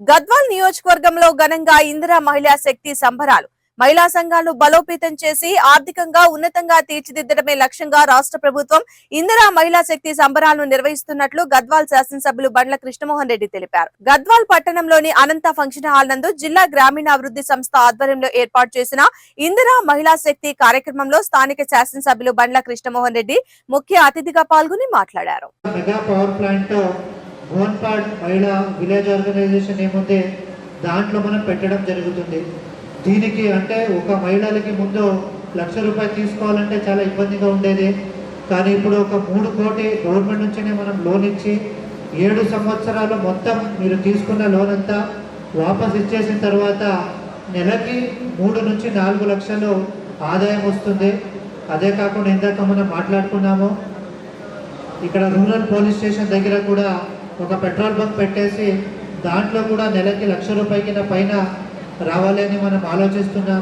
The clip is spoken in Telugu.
గద్వాల్ నియోజకవర్గంలో ఘనంగా ఇందిరా మహిళా శక్తి సంబరాలు. మహిళా సంఘాలను బలోపేతం చేసి ఆర్థికంగా ఉన్నతంగా తీర్చిదిద్దడమే లక్ష్యంగా రాష్ట్ర ప్రభుత్వం ఇందిరా మహిళా శక్తి సంబరాలను నిర్వహిస్తున్నట్లు గద్వాల్ శాసనసభ్యులు బండ్ల కృష్ణమోహన్ రెడ్డి తెలిపారు. గద్వాల్ పట్టణంలోని అనంత ఫంక్షన్ హాల్ నందు జిల్లా గ్రామీణాభివృద్ధి సంస్థ ఆధ్వర్యంలో ఏర్పాటు చేసిన ఇందిరా మహిళా శక్తి కార్యక్రమంలో స్థానిక శాసనసభ్యులు బండ్ల కృష్ణమోహన్ రెడ్డి ముఖ్య అతిథిగా పాల్గొని మాట్లాడారు. ఓన్ పార్ట్ మహిళా విలేజ్ ఆర్గనైజేషన్ ఏముంది దాంట్లో మనం పెట్టడం జరుగుతుంది. దీనికి అంటే ఒక మహిళలకి ముందు లక్ష రూపాయలు తీసుకోవాలంటే చాలా ఇబ్బందిగా ఉండేది. కానీ ఇప్పుడు ఒక మూడు కోటి గవర్నమెంట్ నుంచినే మనం లోన్ ఇచ్చి ఏడు సంవత్సరాలు మొత్తం మీరు తీసుకున్న లోన్ అంతా వాపస్ ఇచ్చేసిన తర్వాత నెలకి మూడు నుంచి నాలుగు లక్షలు ఆదాయం వస్తుంది. అదే కాకుండా ఇందాక మనం మాట్లాడుకున్నాము ఇక్కడ రూరల్ పోలీస్ స్టేషన్ దగ్గర కూడా ఒక పెట్రోల్ బంక్ పెట్టేసి దాంట్లో కూడా నెలకి లక్ష రూపాయల పైన రావాలి అని మనం ఆలోచిస్తున్నాం.